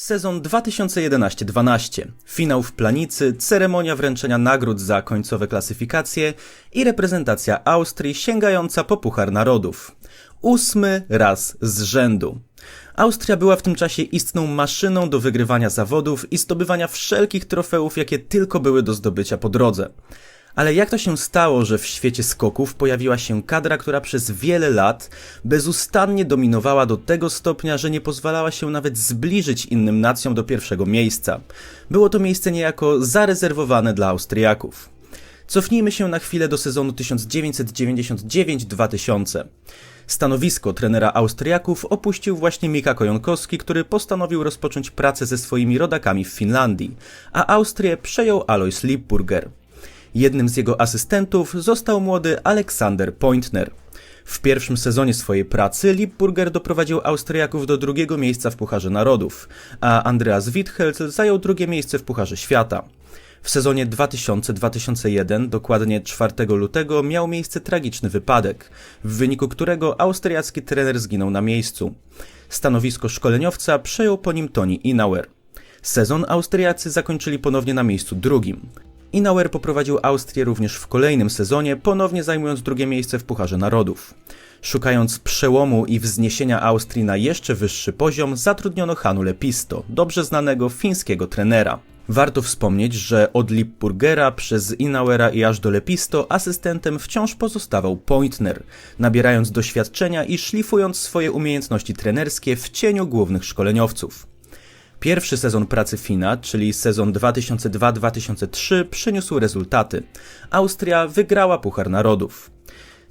Sezon 2011-12. Finał w Planicy, ceremonia wręczenia nagród za końcowe klasyfikacje i reprezentacja Austrii sięgająca po Puchar Narodów. Ósmy raz z rzędu. Austria była w tym czasie istną maszyną do wygrywania zawodów i zdobywania wszelkich trofeów, jakie tylko były do zdobycia po drodze. Ale jak to się stało, że w świecie skoków pojawiła się kadra, która przez wiele lat bezustannie dominowała do tego stopnia, że nie pozwalała się nawet zbliżyć innym nacjom do pierwszego miejsca? Było to miejsce niejako zarezerwowane dla Austriaków. Cofnijmy się na chwilę do sezonu 1999-2000. Stanowisko trenera Austriaków opuścił właśnie Mika Kojonkowski, który postanowił rozpocząć pracę ze swoimi rodakami w Finlandii, a Austrię przejął Alois Lippburger. Jednym z jego asystentów został młody Aleksander Pointner. W pierwszym sezonie swojej pracy Lippburger doprowadził Austriaków do drugiego miejsca w Pucharze Narodów, a Andreas Wittheld zajął drugie miejsce w Pucharze Świata. W sezonie 2000-2001, dokładnie 4 lutego, miał miejsce tragiczny wypadek, w wyniku którego austriacki trener zginął na miejscu. Stanowisko szkoleniowca przejął po nim Toni Inauer. Sezon Austriacy zakończyli ponownie na miejscu drugim. Inauer poprowadził Austrię również w kolejnym sezonie, ponownie zajmując drugie miejsce w Pucharze Narodów. Szukając przełomu i wzniesienia Austrii na jeszcze wyższy poziom, zatrudniono Hanu Lepisto, dobrze znanego fińskiego trenera. Warto wspomnieć, że od Lippburgera przez Inauera i aż do Lepisto asystentem wciąż pozostawał Pointner, nabierając doświadczenia i szlifując swoje umiejętności trenerskie w cieniu głównych szkoleniowców. Pierwszy sezon pracy Fina, czyli sezon 2002-2003, przyniósł rezultaty. Austria wygrała Puchar Narodów.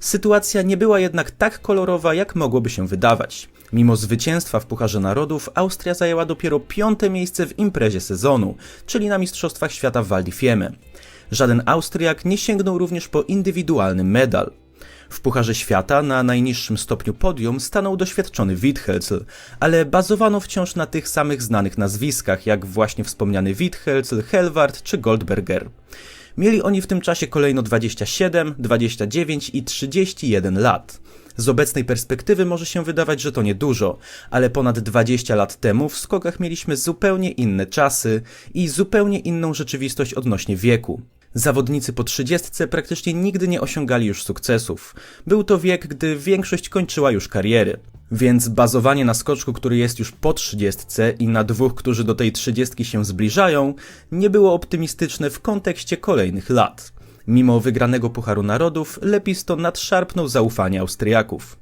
Sytuacja nie była jednak tak kolorowa, jak mogłoby się wydawać. Mimo zwycięstwa w Pucharze Narodów, Austria zajęła dopiero piąte miejsce w imprezie sezonu, czyli na Mistrzostwach Świata w Val di Fiemme. Żaden Austriak nie sięgnął również po indywidualny medal. W Pucharze Świata na najniższym stopniu podium stanął doświadczony Withelcl, ale bazowano wciąż na tych samych znanych nazwiskach, jak właśnie wspomniany Withelcl, Helwart czy Goldberger. Mieli oni w tym czasie kolejno 27, 29 i 31 lat. Z obecnej perspektywy może się wydawać, że to niedużo, ale ponad 20 lat temu w skokach mieliśmy zupełnie inne czasy i zupełnie inną rzeczywistość odnośnie wieku. Zawodnicy po trzydziestce praktycznie nigdy nie osiągali już sukcesów. Był to wiek, gdy większość kończyła już kariery. Więc bazowanie na skoczku, który jest już po trzydziestce i na dwóch, którzy do tej trzydziestki się zbliżają, nie było optymistyczne w kontekście kolejnych lat. Mimo wygranego Pucharu Narodów, Lepisto nadszarpnął zaufanie Austriaków.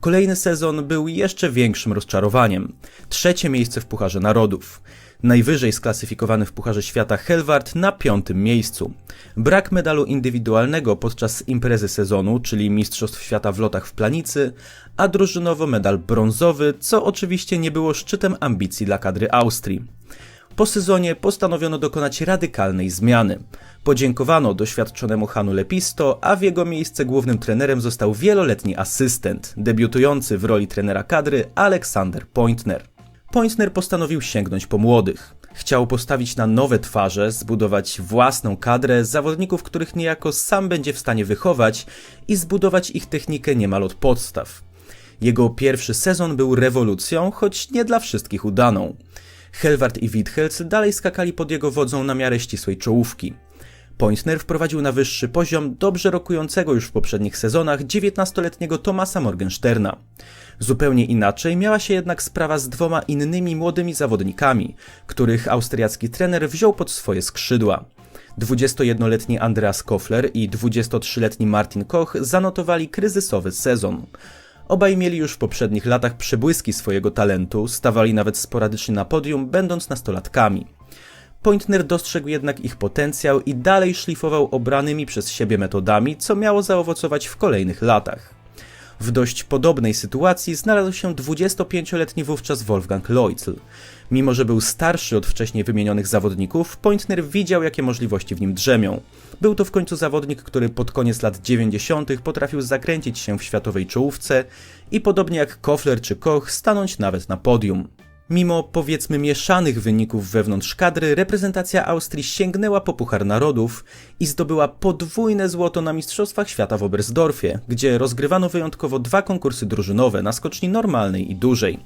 Kolejny sezon był jeszcze większym rozczarowaniem. Trzecie miejsce w Pucharze Narodów. Najwyżej sklasyfikowany w Pucharze Świata Helwart na piątym miejscu. Brak medalu indywidualnego podczas imprezy sezonu, czyli Mistrzostw Świata w lotach w planicy, a drużynowo medal brązowy, co oczywiście nie było szczytem ambicji dla kadry Austrii. Po sezonie postanowiono dokonać radykalnej zmiany. Podziękowano doświadczonemu Hanu Lepisto, a w jego miejsce głównym trenerem został wieloletni asystent, debiutujący w roli trenera kadry Aleksander Pointner. Pointner postanowił sięgnąć po młodych. Chciał postawić na nowe twarze, zbudować własną kadrę zawodników, których niejako sam będzie w stanie wychować i zbudować ich technikę niemal od podstaw. Jego pierwszy sezon był rewolucją, choć nie dla wszystkich udaną. Helwart i Withelc dalej skakali pod jego wodzą na miarę ścisłej czołówki. Pointner wprowadził na wyższy poziom dobrze rokującego już w poprzednich sezonach 19-letniego Tomasa Morgensterna. Zupełnie inaczej miała się jednak sprawa z dwoma innymi młodymi zawodnikami, których austriacki trener wziął pod swoje skrzydła. 21-letni Andreas Kofler i 23-letni Martin Koch zanotowali kryzysowy sezon. Obaj mieli już w poprzednich latach przebłyski swojego talentu, stawali nawet sporadycznie na podium, będąc nastolatkami. Pointner dostrzegł jednak ich potencjał i dalej szlifował obranymi przez siebie metodami, co miało zaowocować w kolejnych latach. W dość podobnej sytuacji znalazł się 25-letni wówczas Wolfgang Leutzel. Mimo, że był starszy od wcześniej wymienionych zawodników, Pointner widział, jakie możliwości w nim drzemią. Był to w końcu zawodnik, który pod koniec lat 90. potrafił zakręcić się w światowej czołówce i podobnie jak Kofler czy Koch stanąć nawet na podium. Mimo powiedzmy mieszanych wyników wewnątrz kadry, reprezentacja Austrii sięgnęła po Puchar Narodów i zdobyła podwójne złoto na Mistrzostwach Świata w Oberstdorfie, gdzie rozgrywano wyjątkowo dwa konkursy drużynowe na skoczni normalnej i dużej.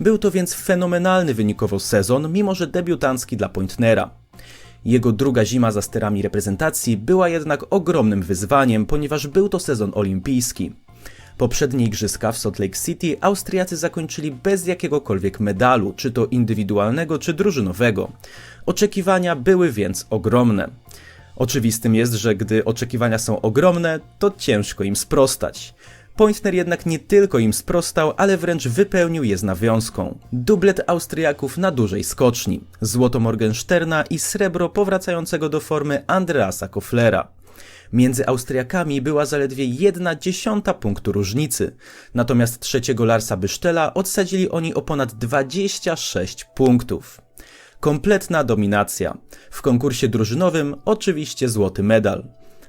Był to więc fenomenalny wynikowo sezon, mimo że debiutancki dla Pointnera. Jego druga zima za sterami reprezentacji była jednak ogromnym wyzwaniem, ponieważ był to sezon olimpijski. Poprzednie igrzyska w Salt Lake City Austriacy zakończyli bez jakiegokolwiek medalu, czy to indywidualnego, czy drużynowego. Oczekiwania były więc ogromne. Oczywistym jest, że gdy oczekiwania są ogromne, to ciężko im sprostać. Pointner jednak nie tylko im sprostał, ale wręcz wypełnił je z nawiązką. Dublet Austriaków na dużej skoczni, złoto Morgensterna i srebro powracającego do formy Andreasa Koflera. Między Austriakami była zaledwie jedna dziesiąta punktu różnicy, natomiast trzeciego Larsa Bysztela odsadzili oni o ponad 26 punktów. Kompletna dominacja. W konkursie drużynowym oczywiście złoty medal.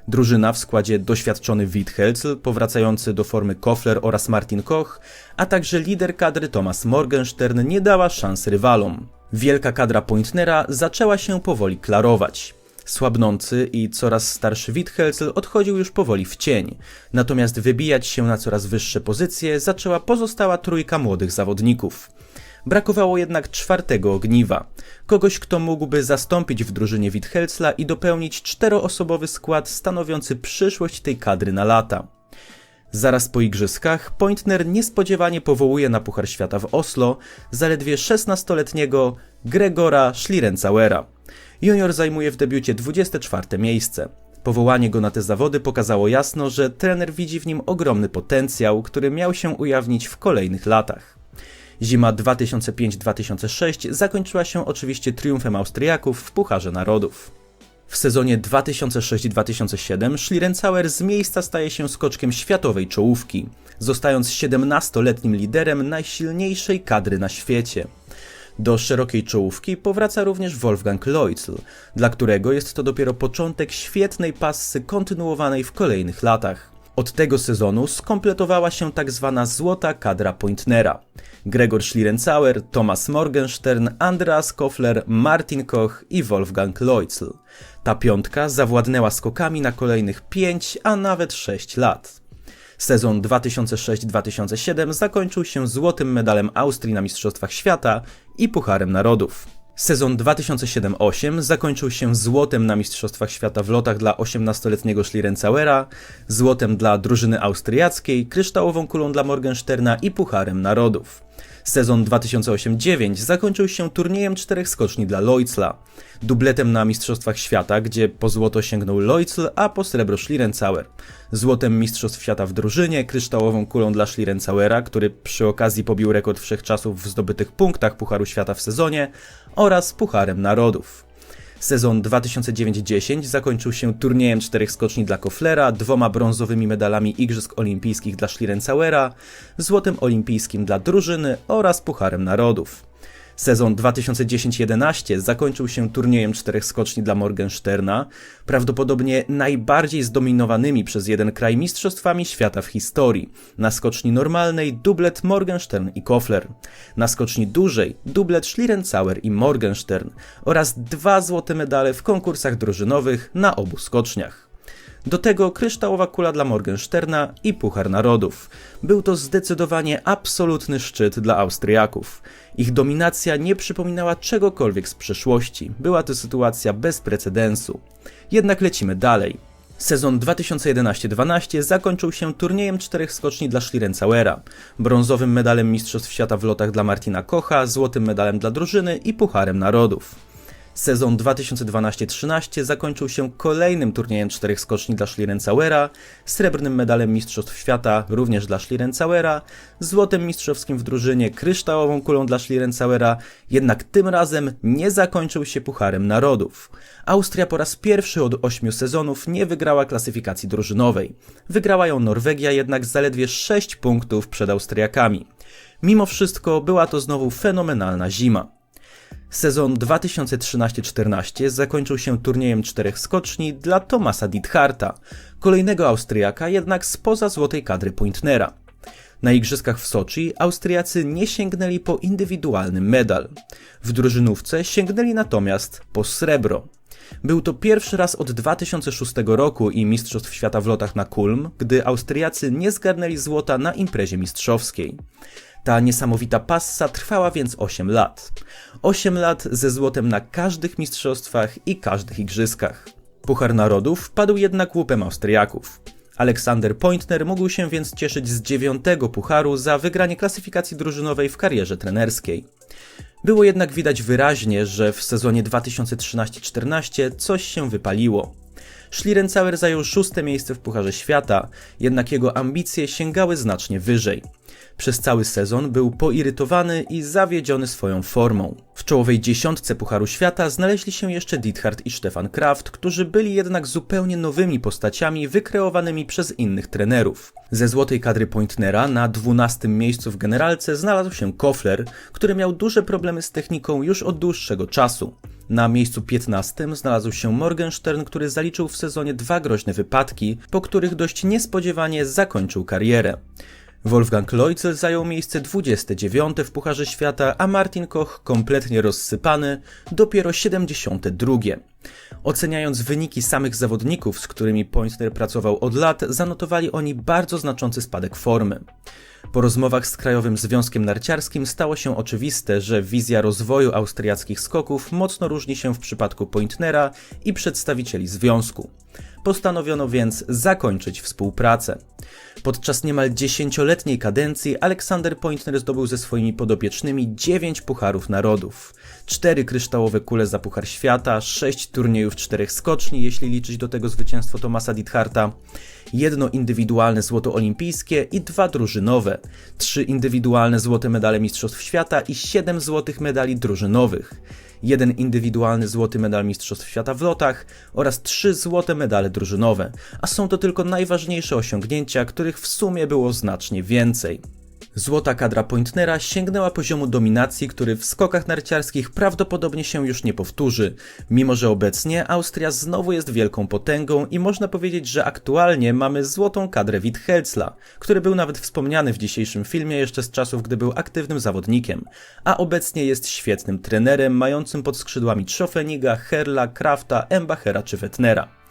Drużyna w składzie doświadczony Withelcl, powracający do formy Kofler oraz Martin Koch, a także lider kadry Thomas Morgenstern nie dała szans rywalom. Wielka kadra Pointnera zaczęła się powoli klarować. Słabnący i coraz starszy Withelcl odchodził już powoli w cień, natomiast wybijać się na coraz wyższe pozycje zaczęła pozostała trójka młodych zawodników. Brakowało jednak czwartego ogniwa. Kogoś, kto mógłby zastąpić w drużynie Withelcla i dopełnić czteroosobowy skład stanowiący przyszłość tej kadry na lata. Zaraz po igrzyskach Pointner niespodziewanie powołuje na Puchar Świata w Oslo zaledwie 16-letniego Gregora Schlierencauera. Junior zajmuje w debiucie 24 miejsce. Powołanie go na te zawody pokazało jasno, że trener widzi w nim ogromny potencjał, który miał się ujawnić w kolejnych latach. Zima 2005-2006 zakończyła się oczywiście triumfem Austriaków w Pucharze Narodów. W sezonie 2006-2007 Schlierencauer z miejsca staje się skoczkiem światowej czołówki, zostając 17-letnim liderem najsilniejszej kadry na świecie. Do szerokiej czołówki powraca również Wolfgang Leutl, dla którego jest to dopiero początek świetnej passy kontynuowanej w kolejnych latach. Od tego sezonu skompletowała się tak zwana złota kadra Pointnera. Gregor Schlierencauer, Thomas Morgenstern, Andreas Kofler, Martin Koch i Wolfgang Leutl. Ta piątka zawładnęła skokami na kolejnych 5, a nawet 6 lat. Sezon 2006-2007 zakończył się złotym medalem Austrii na Mistrzostwach Świata i Pucharem Narodów. Sezon 2007-8 zakończył się złotem na Mistrzostwach Świata w lotach dla 18-letniego Schlierencauera, złotem dla drużyny austriackiej, kryształową kulą dla Morgensterna i Pucharem Narodów. Sezon 2008-9 zakończył się turniejem czterech skoczni dla Leutla, dubletem na Mistrzostwach Świata, gdzie po złoto sięgnął Leutl, a po srebro Schlierencauer, złotem Mistrzostw Świata w drużynie, kryształową kulą dla Schlierencauera, który przy okazji pobił rekord wszechczasów w zdobytych punktach Pucharu Świata w sezonie, oraz Pucharem Narodów. Sezon 2009-10 zakończył się turniejem czterech skoczni dla Koflera, dwoma brązowymi medalami Igrzysk Olimpijskich dla Schlierencauera, złotem olimpijskim dla drużyny oraz Pucharem Narodów. Sezon 2010-11 zakończył się turniejem czterech skoczni dla Morgensterna, prawdopodobnie najbardziej zdominowanymi przez jeden kraj mistrzostwami świata w historii. Na skoczni normalnej dublet Morgenstern i Kofler. Na skoczni dużej dublet Schlierencauer i Morgenstern oraz dwa złote medale w konkursach drużynowych na obu skoczniach. Do tego kryształowa kula dla Morgensterna i Puchar Narodów. Był to zdecydowanie absolutny szczyt dla Austriaków. Ich dominacja nie przypominała czegokolwiek z przeszłości. Była to sytuacja bez precedensu. Jednak lecimy dalej. Sezon 2011-12 zakończył się turniejem czterech skoczni dla Schlierencauera, brązowym medalem Mistrzostw Świata w lotach dla Martina Kocha, złotym medalem dla drużyny i Pucharem Narodów. Sezon 2012-13 zakończył się kolejnym turniejem czterech skoczni dla Schlierencauera, srebrnym medalem Mistrzostw Świata również dla Schlierencauera, złotem mistrzowskim w drużynie, kryształową kulą dla Schlierencauera, jednak tym razem nie zakończył się Pucharem Narodów. Austria po raz pierwszy od ośmiu sezonów nie wygrała klasyfikacji drużynowej. Wygrała ją Norwegia jednak zaledwie 6 punktów przed Austriakami. Mimo wszystko była to znowu fenomenalna zima. Sezon 2013-14 zakończył się turniejem czterech skoczni dla Tomasa Ditharta, kolejnego Austriaka jednak spoza złotej kadry Pointnera. Na igrzyskach w Soczi Austriacy nie sięgnęli po indywidualny medal. W drużynówce sięgnęli natomiast po srebro. Był to pierwszy raz od 2006 roku i Mistrzostw Świata w lotach na Kulm, gdy Austriacy nie zgarnęli złota na imprezie mistrzowskiej. Ta niesamowita passa trwała więc 8 lat. 8 lat ze złotem na każdych mistrzostwach i każdych igrzyskach. Puchar Narodów padł jednak łupem Austriaków. Aleksander Pointner mógł się więc cieszyć z dziewiątego pucharu za wygranie klasyfikacji drużynowej w karierze trenerskiej. Było jednak widać wyraźnie, że w sezonie 2013-14 coś się wypaliło. Schlierencauer zajął szóste miejsce w Pucharze Świata, jednak jego ambicje sięgały znacznie wyżej. Przez cały sezon był poirytowany i zawiedziony swoją formą. W czołowej dziesiątce Pucharu Świata znaleźli się jeszcze Diethard i Stefan Kraft, którzy byli jednak zupełnie nowymi postaciami wykreowanymi przez innych trenerów. Ze złotej kadry Pointnera na 12 miejscu w generalce znalazł się Kofler, który miał duże problemy z techniką już od dłuższego czasu. Na miejscu 15 znalazł się Morgenstern, który zaliczył w sezonie dwa groźne wypadki, po których dość niespodziewanie zakończył karierę. Wolfgang Leutzel zajął miejsce 29 w Pucharze Świata, a Martin Koch, kompletnie rozsypany, dopiero 72. Oceniając wyniki samych zawodników, z którymi Pointner pracował od lat, zanotowali oni bardzo znaczący spadek formy. Po rozmowach z Krajowym Związkiem Narciarskim stało się oczywiste, że wizja rozwoju austriackich skoków mocno różni się w przypadku Pointnera i przedstawicieli związku. Postanowiono więc zakończyć współpracę. Podczas niemal dziesięcioletniej kadencji Aleksander Pointner zdobył ze swoimi podopiecznymi 9 pucharów narodów, 4 kryształowe kule za Puchar Świata, 6 turniejów czterech skoczni, jeśli liczyć do tego zwycięstwo Tomasa Dietharta, jedno indywidualne złoto olimpijskie i dwa drużynowe, trzy indywidualne złote medale Mistrzostw Świata i 7 złotych medali drużynowych jeden indywidualny złoty medal Mistrzostw Świata w lotach oraz trzy złote medale drużynowe, a są to tylko najważniejsze osiągnięcia, których w sumie było znacznie więcej. Złota kadra Pointnera sięgnęła poziomu dominacji, który w skokach narciarskich prawdopodobnie się już nie powtórzy, mimo że obecnie Austria znowu jest wielką potęgą i można powiedzieć, że aktualnie mamy złotą kadrę Witthelsla, który był nawet wspomniany w dzisiejszym filmie jeszcze z czasów, gdy był aktywnym zawodnikiem, a obecnie jest świetnym trenerem mającym pod skrzydłami Schofeniga, Herla, Krafta, Embachera czy Wettnera.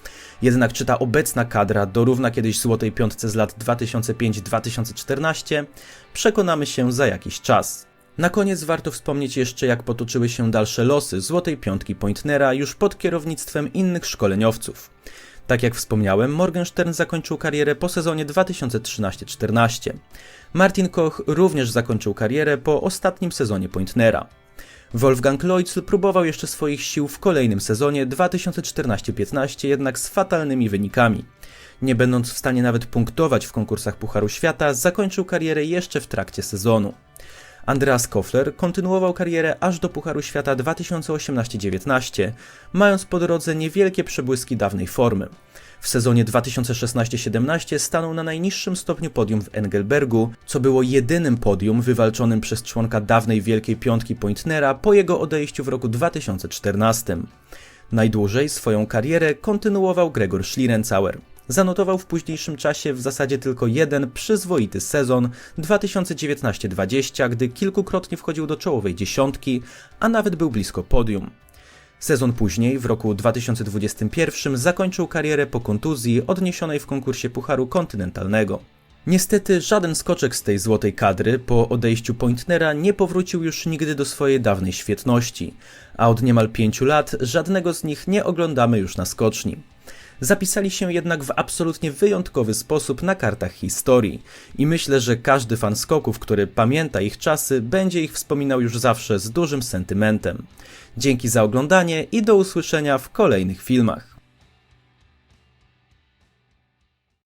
Jednak czy ta obecna kadra dorówna kiedyś złotej piątce z lat 2005-2014, przekonamy się za jakiś czas. Na koniec warto wspomnieć jeszcze, jak potoczyły się dalsze losy złotej piątki Pointnera już pod kierownictwem innych szkoleniowców. Tak jak wspomniałem, Morgenstern zakończył karierę po sezonie 2013-14. Martin Koch również zakończył karierę po ostatnim sezonie Pointnera. Wolfgang Leutzel próbował jeszcze swoich sił w kolejnym sezonie 2014-15, jednak z fatalnymi wynikami. Nie będąc w stanie nawet punktować w konkursach Pucharu Świata, zakończył karierę jeszcze w trakcie sezonu. Andreas Kofler kontynuował karierę aż do Pucharu Świata 2018-19, mając po drodze niewielkie przebłyski dawnej formy. W sezonie 2016-17 stanął na najniższym stopniu podium w Engelbergu, co było jedynym podium wywalczonym przez członka dawnej Wielkiej Piątki Pointnera po jego odejściu w roku 2014. Najdłużej swoją karierę kontynuował Gregor Schlierencauer. Zanotował w późniejszym czasie w zasadzie tylko jeden przyzwoity sezon 2019-20, gdy kilkukrotnie wchodził do czołowej dziesiątki, a nawet był blisko podium. Sezon później, w roku 2021, zakończył karierę po kontuzji odniesionej w konkursie Pucharu Kontynentalnego. Niestety żaden skoczek z tej złotej kadry po odejściu Pointnera nie powrócił już nigdy do swojej dawnej świetności, a od niemal pięciu lat żadnego z nich nie oglądamy już na skoczni. Zapisali się jednak w absolutnie wyjątkowy sposób na kartach historii i myślę, że każdy fan skoków, który pamięta ich czasy, będzie ich wspominał już zawsze z dużym sentymentem. Dzięki za oglądanie i do usłyszenia w kolejnych filmach.